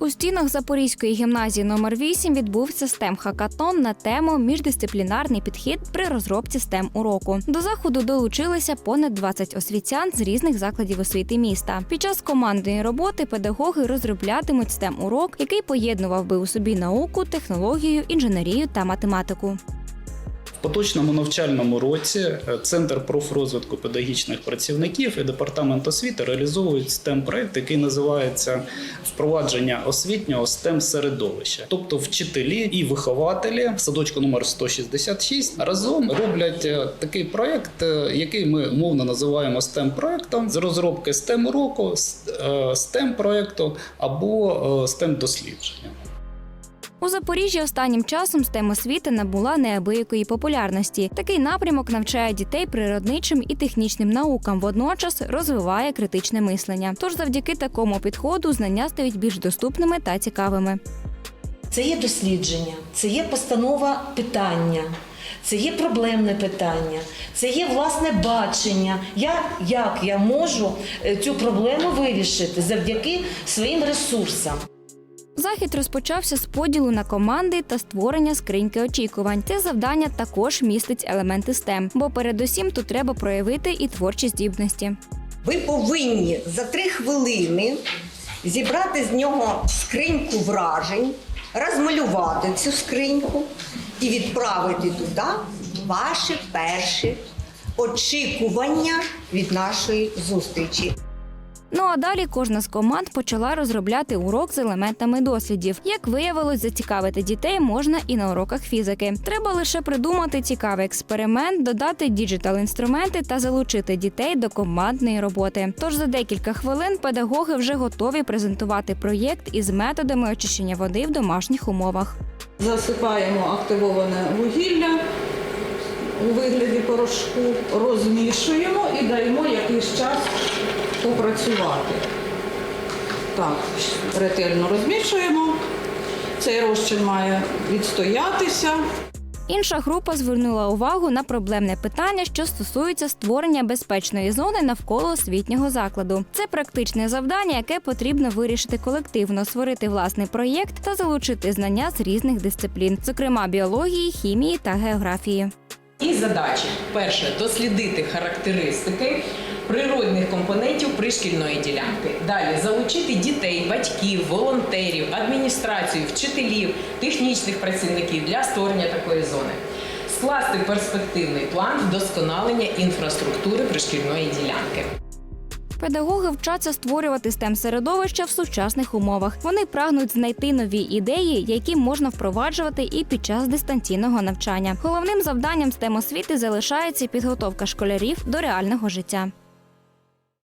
У стінах Запорізької гімназії номер 8 відбувся стем хакатон на тему Міждисциплінарний підхід при розробці стем уроку. До заходу долучилися понад 20 освітян з різних закладів освіти міста. Під час командної роботи педагоги розроблятимуть стем урок, який поєднував би у собі науку, технологію, інженерію та математику. В поточному навчальному році е, Центр профрозвитку педагогічних працівників і департамент освіти реалізовують stem проект який називається впровадження освітнього stem середовища. Тобто вчителі і вихователі садочку номер 166 разом роблять е, такий проект, е, який ми мовно називаємо stem проектом з розробки stem уроку, stem проекту або stem дослідження. У Запоріжжі останнім часом STEM освіти набула неабиякої популярності. Такий напрямок навчає дітей природничим і технічним наукам, водночас розвиває критичне мислення. Тож завдяки такому підходу знання стають більш доступними та цікавими. Це є дослідження, це є постанова питання, це є проблемне питання, це є власне бачення, як, як я можу е, цю проблему вирішити завдяки своїм ресурсам. Захід розпочався з поділу на команди та створення скриньки очікувань. Це завдання також містить елементи STEM, бо передусім тут треба проявити і творчі здібності. Ви повинні за три хвилини зібрати з нього скриньку вражень, розмалювати цю скриньку і відправити туди ваші перші очікування від нашої зустрічі. Ну а далі кожна з команд почала розробляти урок з елементами дослідів. Як виявилось, зацікавити дітей можна і на уроках фізики. Треба лише придумати цікавий експеримент, додати діджитал-інструменти та залучити дітей до командної роботи. Тож за декілька хвилин педагоги вже готові презентувати проєкт із методами очищення води в домашніх умовах. Засипаємо активоване вугілля у вигляді порошку, розмішуємо і даємо якийсь час попрацювати. Так, ретельно розмішуємо. Цей розчин має відстоятися. Інша група звернула увагу на проблемне питання, що стосується створення безпечної зони навколо освітнього закладу. Це практичне завдання, яке потрібно вирішити колективно, створити власний проєкт та залучити знання з різних дисциплін, зокрема біології, хімії та географії. І задачі: перше дослідити характеристики природних компонентів пришкільної ділянки. Далі залучити дітей, батьків, волонтерів, адміністрацію, вчителів, технічних працівників для створення такої зони. Скласти перспективний план вдосконалення інфраструктури пришкільної ділянки. Педагоги вчаться створювати stem середовища в сучасних умовах. Вони прагнуть знайти нові ідеї, які можна впроваджувати і під час дистанційного навчання. Головним завданням stem освіти залишається підготовка школярів до реального життя.